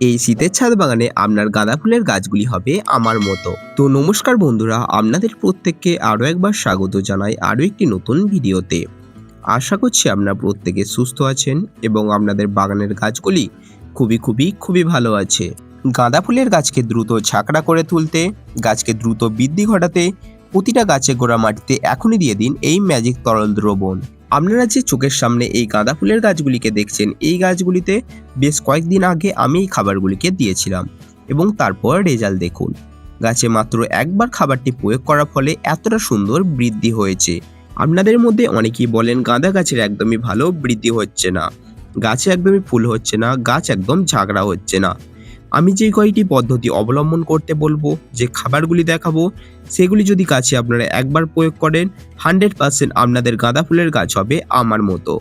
এই শীতের ছাদ বাগানে আপনার গাঁদা ফুলের গাছগুলি হবে আমার মতো। তো নমস্কার বন্ধুরা, আপনাদের প্রত্যেককে আরও একবার স্বাগত জানাই আরও একটি নতুন ভিডিওতে। আশা করছি আপনারা প্রত্যেকে সুস্থ আছেন এবং আপনাদের বাগানের গাছগুলি খুবই খুবই খুবই ভালো আছে। গাঁদা ফুলের গাছকে দ্রুত ঝাঁকড়া করে তুলতে, গাছকে দ্রুত বৃদ্ধি ঘটাতে প্রতিটা গাছে গোড়া মাটিতে এখনই দিয়ে দিন এই ম্যাজিক তরল দ্রবণ। আপনারা যে চোখের সামনে এই গাঁদা ফুলের গাছগুলিকে দেখছেন, এই গাছগুলিতে বেশ কয়েকদিন আগে আমি এই খাবারগুলিকে দিয়েছিলাম এবং তারপর রেজাল্ট দেখুন। গাছে মাত্র একবার খাবারটি প্রয়োগ করার ফলে এতটা সুন্দর বৃদ্ধি হয়েছে। আপনাদের মধ্যে অনেকেই বলেন, গাঁদা গাছের একদমই ভালো বৃদ্ধি হচ্ছে না। গাছে একদমই ফুল হচ্ছে না, গাছ একদম ঝাগড়া হচ্ছে না। আমি যে কয়টি পদ্ধতি অবলম্বন করতে বলব, যে খাবারগুলি দেখাবো, সেগুলি যদি গাছে আপনারা একবার প্রয়োগ করেন হান্ড্রেড পার্সেন্ট আপনাদের গাঁদা ফুলের গাছ হবে আমার মতো।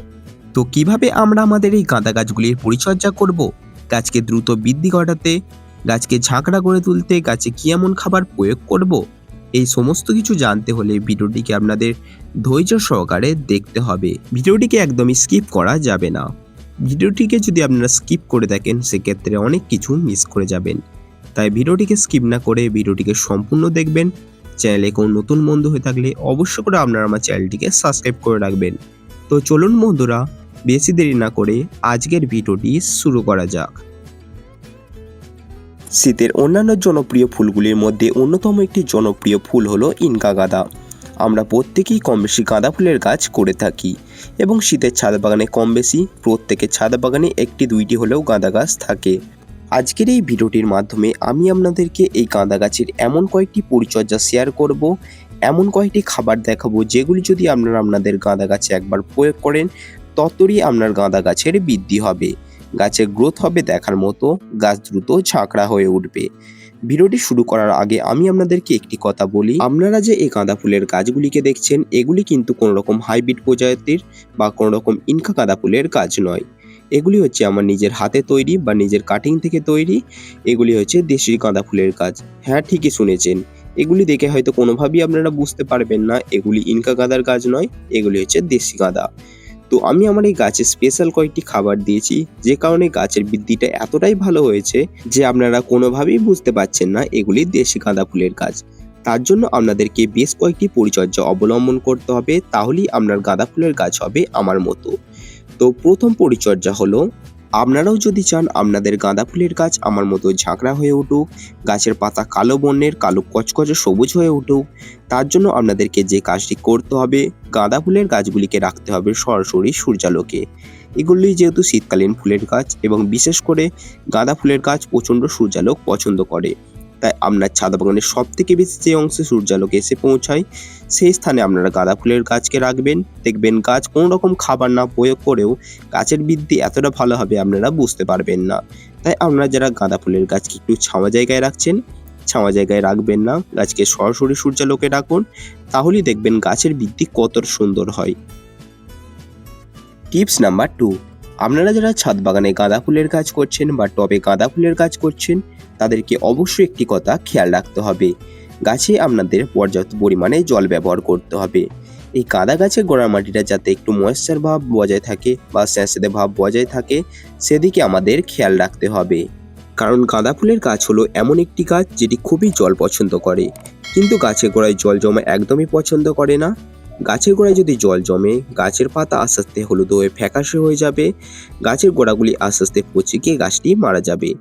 তো কীভাবে আমরা আমাদের এই গাঁদা গাছগুলির পরিচর্যা করব? গাছকে দ্রুত বৃদ্ধি ঘটাতে, গাছকে ঝাঁকড়া করে তুলতে গাছে কি এমন খাবার প্রয়োগ করব? এই সমস্ত কিছু জানতে হলে ভিডিওটিকে আপনাদের ধৈর্য সহকারে দেখতে হবে। ভিডিওটিকে একদমই স্কিপ করা যাবে না। ভিডিওটিকে যদি আপনারা স্কিপ করে দেখেন, সেক্ষেত্রে অনেক কিছু মিস করে যাবেন। তাই ভিডিওটিকে স্কিপ না করে ভিডিওটিকে সম্পূর্ণ দেখবেন। চ্যানেলে কোনো নতুন বন্ধু হয়ে থাকলে অবশ্যই করে আপনারা আমার চ্যানেলটিকে সাবস্ক্রাইব করে রাখবেন। তো চলুন বন্ধুরা, বেশি দেরি না করে আজকের ভিডিওটি শুরু করা যাক। শীতের অন্যান্য জনপ্রিয় ফুলগুলির মধ্যে অন্যতম একটি জনপ্রিয় ফুল হলো ইনকা গাঁদা। আমরা প্রত্যেকেই কম বেশি গাঁদা ফুলের গাছ করে থাকি। এবং শীতের ছাদ বাগানে কম বেশি, প্রত্যেকের ছাদ বাগানে একটি দুইটি হলেও গাঁদা গাছ থাকে। আজকের এই ভিডিওটির মাধ্যমে আমি আপনাদেরকে এই গাঁদা গাছের এমন কয়েকটি পরিচর্যা শেয়ার করব, এমন কয়েকটি খাবার দেখাবো যেগুলি যদি আপনারা আপনাদের গাঁদা গাছে একবার প্রয়োগ করেন, ততই আপনার গাঁদা গাছের বৃদ্ধি হবে। গাছের গ্রোথ হবে দেখার মতো, গাছ দ্রুত ঝাঁকড়া হয়ে উঠবে। ভিডিওটি শুরু করার আগে আমি আপনাদেরকে একটি কথা বলি। আপনারা যে এই গাঁদা ফুলের গাছগুলিকে দেখছেন, এগুলি কিন্তু কোনো রকম হাইব্রিড প্রজাতির বা কোনো রকম ইনকা গাঁদা ফুলের গাছ নয়। এগুলি হচ্ছে আমার নিজের হাতে তৈরি বা নিজের কাটিং থেকে তৈরি। এগুলি হচ্ছে দেশি গাঁদা ফুলের গাছ। হ্যাঁ ঠিকই শুনেছেন। এগুলি দেখে হয়তো কোনোভাবেই আপনারা বুঝতে পারবেন না, এগুলি ইনকা গাঁদার গাছ নয়, এগুলি হচ্ছে দেশি গাঁদা। তো আমি আমার এই গাছে স্পেশাল কয়েকটি খাবার দিয়েছি, যে কারণে গাছের বৃদ্ধিটা এতটাই ভালো হয়েছে যে আপনারা কোনোভাবেই বুঝতে পারছেন না এগুলি দেশি গাঁদা ফুলের গাছ। তার জন্য আপনাদেরকে বেশ কয়েকটি পরিচর্যা অবলম্বন করতে হবে, তাহলেই আপনার গাঁদা ফুলের গাছ হবে আমার মতো। তো প্রথম পরিচর্যা হলো আপনারাও যদি চান আপনাদের গাঁদা ফুলের গাছ আমার মতো ঝাঁকড়া হয়ে উঠুক, গাছের পাতা কালো বর্ণের, কালো কচকচে সবুজ হয়ে উঠুক, তার জন্য আপনাদেরকে যে কাজটি করতে হবে, গাঁদা ফুলের গাছগুলিকে রাখতে হবে সরাসরি সূর্যালোকে। এগুলি যেহেতু শীতকালীন ফুলের গাছ এবং বিশেষ করে গাঁদা ফুলের গাছ প্রচণ্ড সূর্যালোক পছন্দ করে। তাই আপনার ছাদ বাগানের সব থেকে বেশি যে অংশে সূর্যালোক এসে পৌঁছায় সেই স্থানে আপনারা গাঁদা ফুলের গাছকে রাখবেন। দেখবেন গাছ কোনো রকম খাবার না প্রয়োগ করেও গাছের বৃদ্ধি এতটা ভালো হবে আপনারা বুঝতে পারবেন না। তাই আপনারা যারা গাঁদা ফুলের গাছকে একটু ছাওয়া জায়গায় রাখছেন, ছাওয়া জায়গায় রাখবেন না, গাছকে সরাসরি সূর্যালোকে রাখুন তাহলেই দেখবেন গাছের বৃদ্ধি কত সুন্দর হয়। টিপস নাম্বার টু আপনারা যারা ছাদ বাগানে গাঁদা ফুলের গাছ করছেন বা টবে গাঁদা ফুলের গাছ করছেন, তাদেরকে অবশ্যই একটি কথা খেয়াল রাখতে হবে। গাছে আপনাদের পর্যাপ্ত পরিমাণে জল ব্যবহার করতে হবে। এই গাঁদা গাছের গোড়ার মাটিটা যাতে একটু ময়েশ্চার ভাব বজায় থাকে বা স্যাঁতস্যাঁতে ভাব বজায় থাকে, সেদিকে আমাদের খেয়াল রাখতে হবে। কারণ গাঁদা ফুলের গাছ হলো এমন একটি গাছ যেটি খুবই জল পছন্দ করে। কিন্তু গাছের গোড়ায় জল জমা একদমই পছন্দ করে না। গাছের গোড়ায় যদি জল জমে, গাছের পাতা আস্তে আস্তে হলুদ হয়ে ফ্যাকাশে হয়ে যাবে। গাছের গোড়াগুলি আস্তে আস্তে পচে গিয়ে গাছটি মারা যাবে।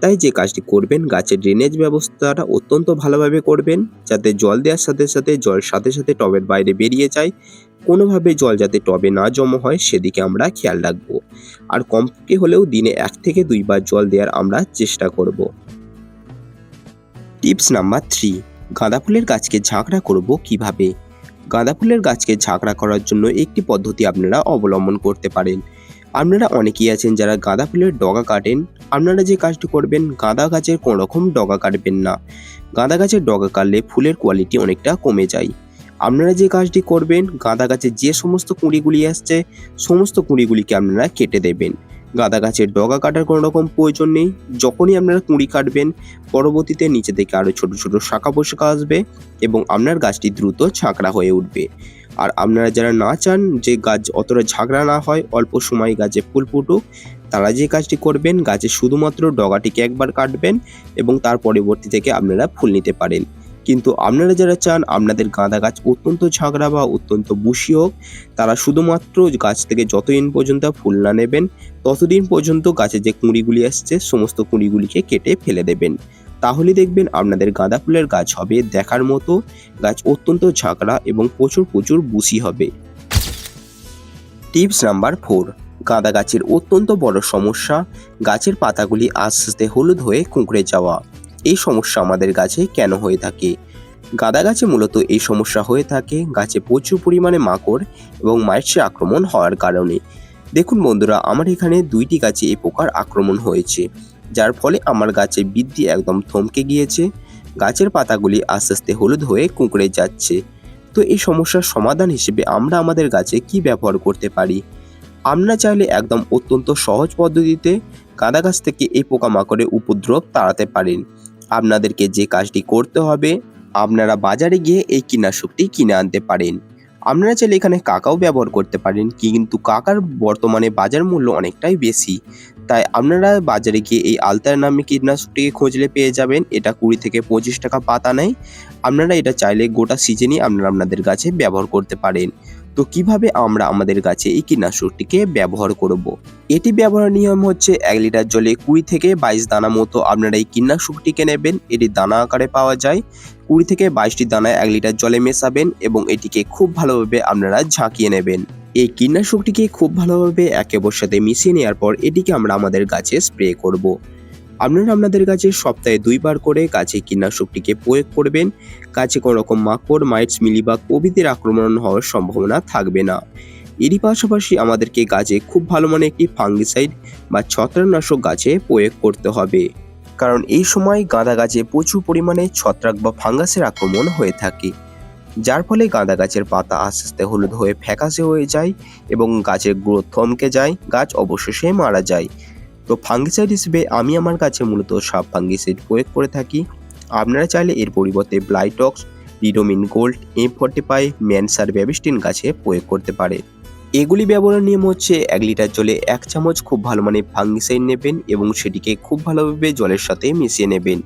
তাই যে কাজটি করবেন, গাছের ড্রেনেজ ব্যবস্থাটা অত্যন্ত ভালোভাবে করবেন, যাতে জল দেওয়ার সাথে সাথে, জল সাথে সাথে টবের বাইরে বেরিয়ে যায়। কোনোভাবে জল যাতে টবে না জমা হয়, সেদিকে আমরা খেয়াল রাখব। আর কমপক্ষে হলেও দিনে এক থেকে দুইবার জল দেওয়ার আমরা চেষ্টা করব। টিপস নাম্বার থ্রি, গাঁদা ফুলের গাছকে ঝাঁকড়া করব কীভাবে? গাঁদা ফুলের গাছকে ঝাঁকড়া করার জন্য একটি পদ্ধতি আপনারা অবলম্বন করতে পারেন। আপনারা অনেকেই আছেন যারা গাঁদা ফুলের ডগা কাটেন। আপনারা যে কাজটি করবেন, গাঁদা গাছের কোনো রকম ডগা কাটবেন না। গাঁদা গাছের ডগা কাটলে ফুলের কোয়ালিটি অনেকটা কমে যায়। আপনারা যে কাজটি করবেন, গাঁদা গাছের যে সমস্ত কুঁড়িগুলি আসছে, সমস্ত কুঁড়িগুলিকে আপনারা কেটে দেবেন। গাঁদা গাছের ডগা কাটার কোনো রকম প্রয়োজন নেই। যখনই আপনারা কুঁড়ি কাটবেন, পরবর্তীতে নিচে থেকে আরও ছোট ছোট শাখা পোশাকা আসবে এবং আপনার গাছটি দ্রুত ছাঁকড়া হয়ে উঠবে। আর আপনারা যারা না চান যে গাছ অতটা ঝাঁকড়া না হয়, অল্প সময় গাছে ফুল ফুটুক, তারা যে কাজটি করবেন, গাছে শুধুমাত্র ডগাটিকে একবার কাটবেন এবং তার পরবর্তী থেকে আপনারা ফুল নিতে পারেন। কিন্তু আপনারা যারা চান, আপনাদের গাঁদা গাছ অত্যন্ত ঝাঁকড়া বা অত্যন্ত বুশি হোক, তারা শুধুমাত্র গাছ থেকে যতদিন পর্যন্ত ফুল না নেবেন, ততদিন পর্যন্ত গাছে যে কুঁড়িগুলি আসছে, সমস্ত কুঁড়িগুলিকে কেটে ফেলে দেবেন। তাহলে দেখবেন আপনাদের গাঁদা ফুলের গাছ হবে দেখার মতো, গাছ অত্যন্ত ঝাঁকড়া এবং প্রচুর প্রচুর বুশি হবে। টিপস নাম্বার ফোর, গাঁদা গাছের অত্যন্ত বড় সমস্যা, গাছের পাতাগুলি আস্তে আস্তে হলুদ হয়ে কুঁকড়ে যাওয়া। এই সমস্যা আমাদের গাছে কেন হয়ে থাকে? গাঁদা গাছে মূলত এই সমস্যা হয়ে থাকে, গাছে প্রচুর পরিমাণে মাকড় এবং মাইটসের আক্রমণ হওয়ার কারণে। দেখুন বন্ধুরা, আমার এখানে দুইটি গাছে এই পোকার আক্রমণ হয়েছে, যার ফলে আমার গাছে বৃদ্ধি একদম থমকে গিয়েছে। গাছের পাতাগুলি আস্তে আস্তে হলুদ হয়ে কুঁকড়ে যাচ্ছে। তো এই সমস্যার সমাধান হিসেবে আমরা আমাদের গাছে কি ব্যবহার করতে পারি? আমরা চাইলে একদম অত্যন্ত সহজ পদ্ধতিতে গাঁদা গাছ থেকে এই পোকামাকড়ের উপদ্রব তাড়াতে পারেন। আপনাদেরকে যে কাজটি করতে হবে, আপনারা বাজারে গিয়ে এই কীটনাশকটি কিনে আনতে পারেন। আপনারা চাইলে এখানে কাকাও ব্যবহার করতে পারেন, কিন্তু কাকার বর্তমানে বাজার মূল্য অনেকটাই বেশি। তাই আপনারা বাজারে গিয়ে এই আলতার নামে কীটনাশকটিকে খুঁজলে পেয়ে যাবেন। এটা কুড়ি থেকে পঁচিশ টাকা পাতা নেয়। আপনারা এটা চাইলে গোটা সিজনই আপনারা আপনাদের গাছে ব্যবহার করতে পারেন। তো কীভাবে আমরা আমাদের গাছে এই কীটনাশকটিকে ব্যবহার করব। এটি ব্যবহার নিয়ম হচ্ছে এক লিটার জলে কুড়ি থেকে বাইশ দানা মতো আপনারা এই কীটনাশকটিকে নেবেন এটি দানা আকারে পাওয়া যায় কুড়ি থেকে বাইশটি দানা এক লিটার জলে মেশাবেন এবং এটিকে খুব ভালোভাবে আপনারা ঝাঁকিয়ে নেবেন এই কীটনাশকটিকে খুব ভালোভাবে একেবর সাথে মিশিয়ে নেওয়ার পর এটিকে আমরা আমাদের গাছে স্প্রে করব। আপনারা আপনাদের কাছে সপ্তাহে দুইবার করে গাছে কীটনাশকটিকে প্রয়োগ করবেন। গাছে কোনো রকম মাকড় মাইটস মিলিবাগ প্রভৃতির আক্রমণ হওয়ার সম্ভাবনা থাকবে না। এরই পাশাপাশি আমাদেরকে গাছে খুব ভালো মানে একটি ফাঙ্গিসাইড বা ছত্রাকনাশক গাছে প্রয়োগ করতে হবে। কারণ এই সময় গাঁদা গাছে প্রচুর পরিমাণে ছত্রাক বা ফাঙ্গাসের আক্রমণ হয়ে থাকে। যার ফলে গাঁদা গাছের পাতা আস্তে আস্তে হলুদ হয়ে ফ্যাকাশে হয়ে যায় এবং গাছের গ্রোথ থমকে যায়, গাছ অবশেষে মারা যায়। তো ফাঙ্গিসাইড হিসেবে আমি আমার কাছে মূলত সাব ফাঙ্গিসাইড প্রয়োগ করে থাকি। আপনারা চাইলে এর পরিবর্তে Blitox Ridomil Gold M forty five Mancer Bavistin গাছে প্রয়োগ করতে পারে। এগুলি ব্যবহারের নিয়ম হচ্ছে এক লিটার জলে এক চামচ খুব ভালো মানে ফাঙ্গিসাইড নেবেন এবং সেটিকে খুব ভালোভাবে জলের সাথে মিশিয়ে নেবেন।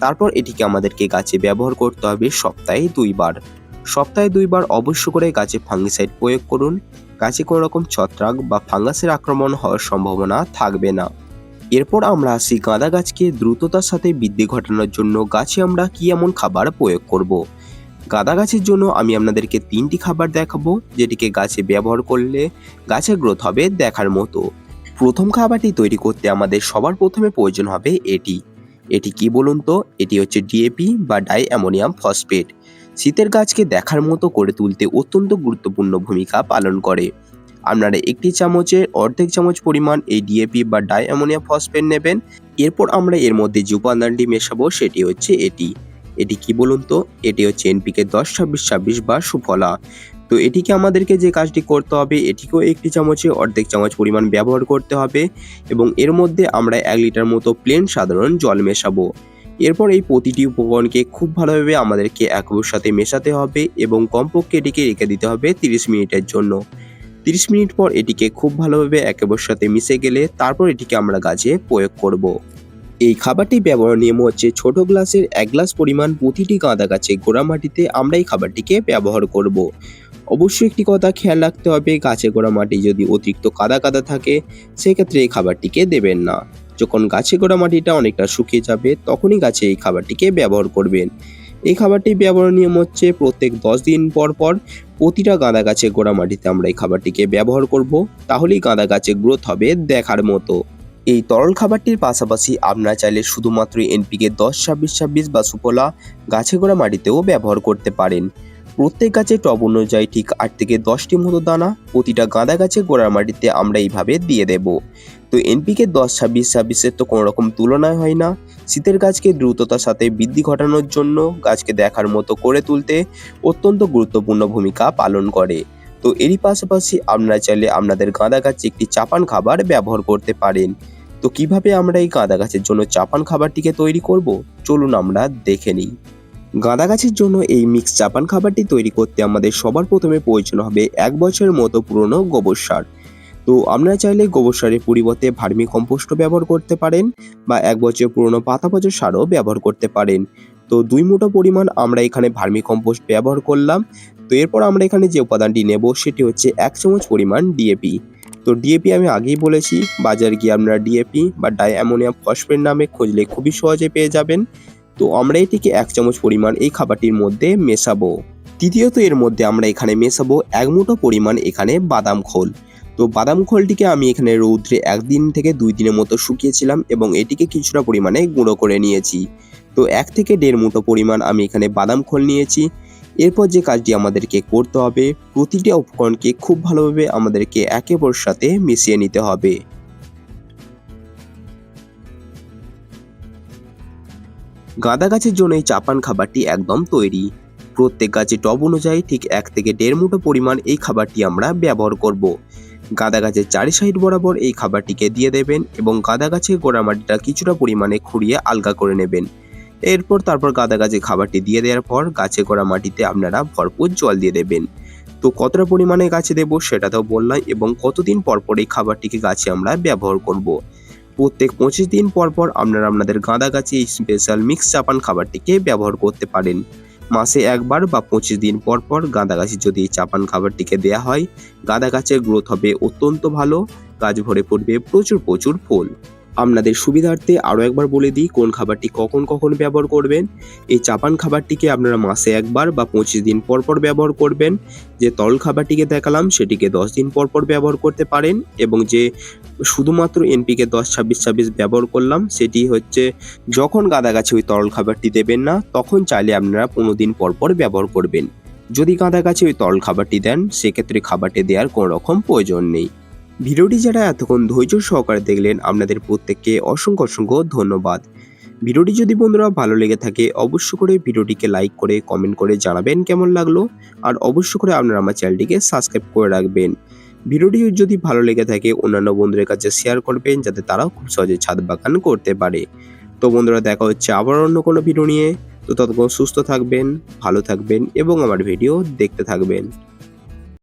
তারপর এটিকে আমাদেরকে গাছে ব্যবহার করতে হবে সপ্তাহে দুইবার। সপ্তাহে দুইবার অবশ্য করে গাছে ফাঙ্গিসাইড প্রয়োগ করুন। গাছে কোনো রকম ছত্রাক বা ফাঙ্গাসের আক্রমণ হওয়ার সম্ভাবনা থাকবে না। এরপর আমরা আসি গাঁদা গাছকে দ্রুততার সাথে বৃদ্ধি ঘটানোর জন্য গাছে আমরা কি এমন খাবার প্রয়োগ করব। গাঁদা গাছের জন্য আমি আপনাদেরকে তিনটি খাবার দেখাবো, যেটিকে গাছে ব্যবহার করলে গাছের গ্রোথ হবে দেখার মতো। প্রথম খাবারটি তৈরি করতে আমাদের সবার প্রথমে প্রয়োজন হবে এটি। এটি কি বলুন তো? এটি হচ্ছে ডিএপি বা ডাই অ্যামোনিয়াম ফসফেট শীতের গাছকে দেখার মতো করে তুলতে অত্যন্ত গুরুত্বপূর্ণ ভূমিকা পালন করে। আপনারা একটি চামচের অর্ধেক চামচ পরিমাণ এই ডিএপি বা ডাই অ্যামোনিয়া ফসফেট নেবেন। এরপর আমরা এর মধ্যে যে উপাদানটি মেশাবো সেটি হচ্ছে এটি। এটি কি বলুন তো? এটি হচ্ছে এনপিকে দশ, ছাব্বিশ ছাব্বিশ বা সুফলা। তো এটিকে আমাদেরকে যে কাজটি করতে হবে, এটিকেও একটি চামচে অর্ধেক চামচ পরিমাণ ব্যবহার করতে হবে এবং এর মধ্যে আমরা এক লিটার মতো প্লেন সাধারণ জল মেশাবো। এরপর এই প্রতিটি উপকরণকে খুব ভালোভাবে আমাদেরকে একবার সাথে মেশাতে হবে এবং কমপক্ষে এটিকে রেখে দিতে হবে তিরিশ মিনিটের জন্য তিরিশ মিনিট পর এটিকে খুব ভালোভাবে একেবার সাথে মিশে গেলে তারপর এটিকে আমরা গাছে প্রয়োগ করব। এই খাবারটি ব্যবহার নিয়ম হচ্ছে ছোট গ্লাসের এক গ্লাস পরিমাণ প্রতিটি গাঁদা গাছে গোড়া মাটিতে আমরা এই খাবারটিকে ব্যবহার করব। অবশ্যই একটি কথা খেয়াল রাখতে হবে, গাছে গোড়া মাটি যদি অতিরিক্ত কাদা কাদা থাকে, সেক্ষেত্রে এই খাবারটিকে দেবেন না যখন গাছে গোড়া মাটিটা অনেকটা শুকিয়ে যাবে, তখনই গাছে এই খাবারটিকে ব্যবহার করবেন। এই খাবারটি ব্যবহার নিয়ম হচ্ছে প্রত্যেক দশ দিন পর পর প্রতিটা গাঁদা গাছে গোড়া মাটিতে আমরা এই খাবারটিকে ব্যবহার করব, তাহলেই গাঁদা গাছে গ্রোথ হবে দেখার মতো। এই তরল খাবারটির পাশাপাশি আপনারা চাইলে শুধুমাত্র এনপিকে দশ, ছাব্বিশ ছাব্বিশ বা সুফলা গাছে গোড়া মাটিতেও ব্যবহার করতে পারেন। প্রত্যেক গাছে টব অনুযায়ী ঠিক আট থেকে দশটি মতো দানা প্রতিটা গাঁদা গাছে গোড়ার মাটিতে আমরা এইভাবে দিয়ে দেব। তো এনপিকে দশ, ছাব্বিশ, ছাব্বিশের তো কোনো রকম তুলনায় হয় না। শীতের গাছকে দ্রুততার সাথে বৃদ্ধি ঘটানোর জন্য গাছকে দেখার মতো করে তুলতে অত্যন্ত গুরুত্বপূর্ণ ভূমিকা পালন করে। তো এরই পাশাপাশি আপনারা চাইলে আপনাদের গাঁদা গাছে একটি চাপান খাবার ব্যবহার করতে পারেন। তো কীভাবে আমরা এই গাঁদা গাছের জন্য চাপান খাবারটিকে তৈরি করব? চলুন আমরা দেখে নিই। গাঁদা গাছের জন্য এই মিক্স চাপান খাবারটি তৈরি করতে আমাদের সবার প্রথমে প্রয়োজন হবে এক বছরের মতো পুরনো গোবর সার। তো আপনারা চাইলে গোবর সারের পরিবর্তে ভার্মি কম্পোস্টও ব্যবহার করতে পারেন বা এক বছর পুরনো পাতা পচা সারও ব্যবহার করতে পারেন। তো দুই মুঠো পরিমাণ আমরা এখানে ভার্মি কম্পোস্ট ব্যবহার করলাম। তো এরপর আমরা এখানে যে উপাদানটি নেব সেটি হচ্ছে এক চামচ পরিমাণ ডিএপি তো ডিএপি আমি আগেই বলেছি, বাজার গিয়ে আপনারা ডিএপি বা ডাই অ্যামোনিয়াম ফসফেট নামে খুঁজলে খুবই সহজে পেয়ে যাবেন। তো আমরা এটিকে এক চামচ পরিমাণ এই খাবারটির মধ্যে মেশাবো। তৃতীয়ত এর মধ্যে আমরা এখানে মেশাবো এক মুঠো পরিমাণ এখানে বাদাম খোল। তো বাদাম খোলটিকে আমি এখানে রৌদ্রে একদিন থেকে দুই দিনের মতো শুকিয়েছিলাম এবং এটিকে কিছুটা পরিমাণে গুঁড়ো করে নিয়েছি। তো এক থেকে দেড় মুঠো পরিমাণ আমি এখানে বাদাম খোল নিয়েছি। এরপর যে কাজটি আমাদেরকে করতে হবে, প্রতিটি উপকরণকে খুব ভালোভাবে আমাদেরকে একে অপরের সাথে মিশিয়ে নিতে হবে। গাঁদা গাছের জন্য এই চাপান খাবারটি একদম তৈরি। প্রত্যেক গাছে টব অনুযায়ী ঠিক এক থেকে দেড় মুঠো পরিমাণ এই খাবারটি আমরা ব্যবহার করব। গাঁদা গাছের চারি সাইড বরাবর এই খাবারটিকে দিয়ে দেবেন এবং গাঁদা গাছের গোড়া মাটিটা কিছুটা পরিমাণে খুঁড়িয়ে আলগা করে নেবেন। এরপর তারপর গাঁদা গাছে খাবারটি দিয়ে দেওয়ার পর গাছে গোড়া মাটিতে আপনারা ভরপুর জল দিয়ে দেবেন। তো কতটা পরিমাণে গাছে দেবো সেটা তো বললাম এবং কতদিন পর পর এই খাবারটিকে গাছে আমরা ব্যবহার করব। প্রত্যেক পঁচিশ দিন পর পর আপনারা আপনাদের গাঁদা গাছে এই স্পেশাল মিক্স চাপান খাবারটিকে ব্যবহার করতে পারেন। মাসে একবার বা পঁচিশ দিন পর পর গাঁদা গাছে যদি চাপান খাবারটিকে দেয়া হয় গাঁদা গাছের গ্রোথ হবে অত্যন্ত ভালো, গাছ ভরে পড়বে প্রচুর প্রচুর ফুল। আপনাদের সুবিধার্থে আরও একবার বলে দিই কোন খাবারটি কখন কখন ব্যবহার করবেন। এই চাপান খাবারটিকে আপনারা মাসে একবার বা পঁচিশ দিন পর পর ব্যবহার করবেন। যে তরল খাবারটিকে দেখালাম সেটিকে দশ দিন পর পর ব্যবহার করতে পারেন এবং যে শুধুমাত্র এনপিকে দশ, ছাব্বিশ ছাব্বিশ ব্যবহার করলাম সেটি হচ্ছে যখন গাঁদা গাছে ওই তরল খাবারটি দেবেন না, তখন চাইলে আপনারা পনেরো দিন পর পর ব্যবহার করবেন। যদি গাঁদা গাছে ওই তরল খাবারটি দেন, সেক্ষেত্রে খাবারটি দেওয়ার কোনো রকম প্রয়োজন নেই। ভিডিওটি যারা এতক্ষণ ধৈর্য সহকারে দেখলেন, আপনাদের প্রত্যেককে অসংখ্য অসংখ্য ধন্যবাদ। ভিডিওটি যদি বন্ধুরা ভালো লেগে থাকে অবশ্য করে ভিডিওটিকে লাইক করে, কমেন্ট করে জানাবেন কেমন লাগল। আর অবশ্য করে আপনারা আমার চ্যানেলটিকে সাবস্ক্রাইব করে রাখবেন। ভিডিওটি যদি ভালো লেগে থাকে, অন্যান্য বন্ধুদের কাছে শেয়ার করবেন, যাতে তারাও খুব সহজে ছাদ বাগান করতে পারে। তো বন্ধুরা, দেখা হচ্ছে আবার অন্য কোনো ভিডিও নিয়ে। তো ততক্ষণ সুস্থ থাকবেন, ভালো থাকবেন এবং আমার ভিডিও দেখতে থাকবেন।